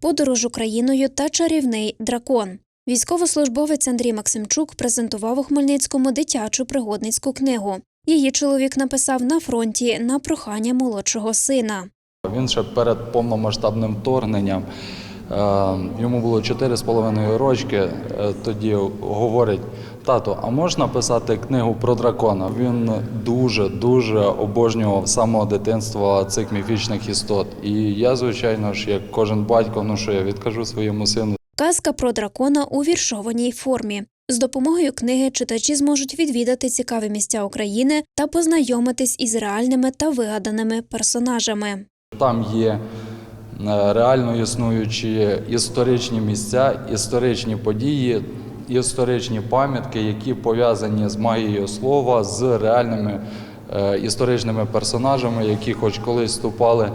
Подорож Україною та чарівний дракон. Військовослужбовець Андрій Максимчук презентував у Хмельницькому дитячу пригодницьку книгу. Її чоловік написав на фронті на прохання молодшого сина. Він ще перед повномасштабним вторгненням. Е, Йому було 4,5 рочки. е, Тоді говорить: тато, а можна писати книгу про дракона? Він дуже дуже обожнював з самого дитинства цих міфічних істот. І я, звичайно ж, як кожен батько, ну що я відкажу своєму сину. Казка про дракона у віршованій формі. З допомогою книги читачі зможуть відвідати цікаві місця України та познайомитись із реальними та вигаданими персонажами. Там є реально існуючі історичні місця, історичні події, історичні пам'ятки, які пов'язані з магією слова, з реальними е, історичними персонажами, які хоч колись ступали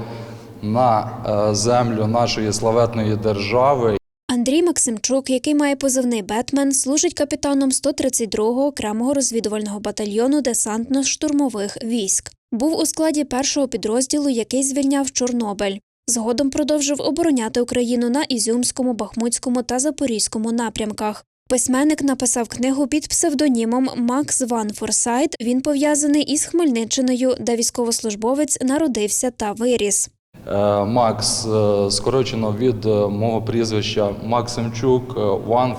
на е, землю нашої славетної держави. Андрій Максимчук, який має позивний Бетмен, служить капітаном 132-го окремого розвідувального батальйону десантно-штурмових військ. Був у складі першого підрозділу, який звільняв Чорнобиль. Згодом продовжив обороняти Україну на Ізюмському, Бахмутському та Запорізькому напрямках. Письменник написав книгу під псевдонімом Макс Ван Форсайт. Він пов'язаний із Хмельниччиною, де військовослужбовець народився та виріс. Е, Макс е, скорочено від е, мого прізвища Максимчук е, One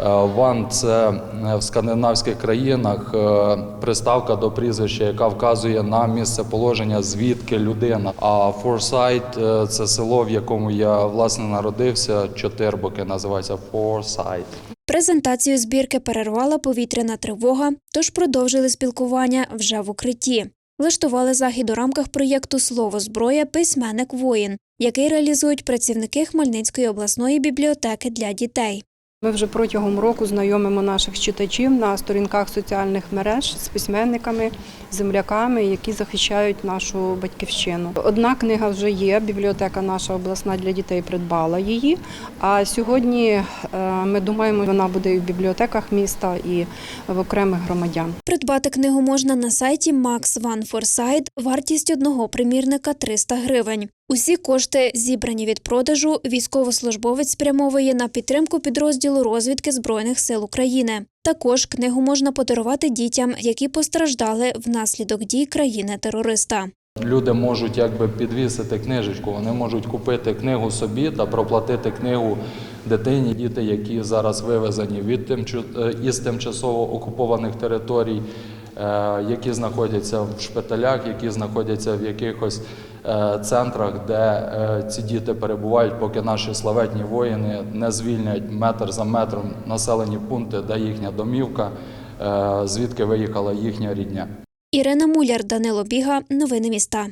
Е, це е, в скандинавських країнах е, приставка до прізвища, яка вказує на місце положення, звідки людина. А Foresight – це село, в якому я власне народився. Чотирбоки називається Foresight. Презентацію збірки перервала повітряна тривога, тож продовжили спілкування вже в укритті. Влаштували захід у рамках проєкту Слово зброя письменник воїн, який реалізують працівники Хмельницької обласної бібліотеки для дітей. Ми вже протягом року знайомимо наших читачів на сторінках соціальних мереж з письменниками, земляками, які захищають нашу батьківщину. Одна книга вже є. Бібліотека наша обласна для дітей придбала її. А сьогодні е, ми думаємо, вона буде і в бібліотеках міста, і в окремих громадян. Придбати книгу можна на сайті Max One Foresight, вартість одного примірника 300 гривень. Усі кошти, зібрані від продажу, військовослужбовець спрямовує на підтримку підрозділу розвідки Збройних сил України. Також книгу можна подарувати дітям, які постраждали внаслідок дій країни-терориста. Люди можуть якби підвісити книжечку, вони можуть купити книгу собі та проплатити книгу дитині, діти, які зараз вивезені від тимчу- е, із тимчасово окупованих територій, які знаходяться в шпиталях, які знаходяться в якихось е, центрах, де е, ці діти перебувають, поки наші славетні воїни не звільнять метр за метром населені пункти, де їхня домівка, е, звідки виїхала їхня рідня. Ірина Муляр, Данило Біга. Новини міста.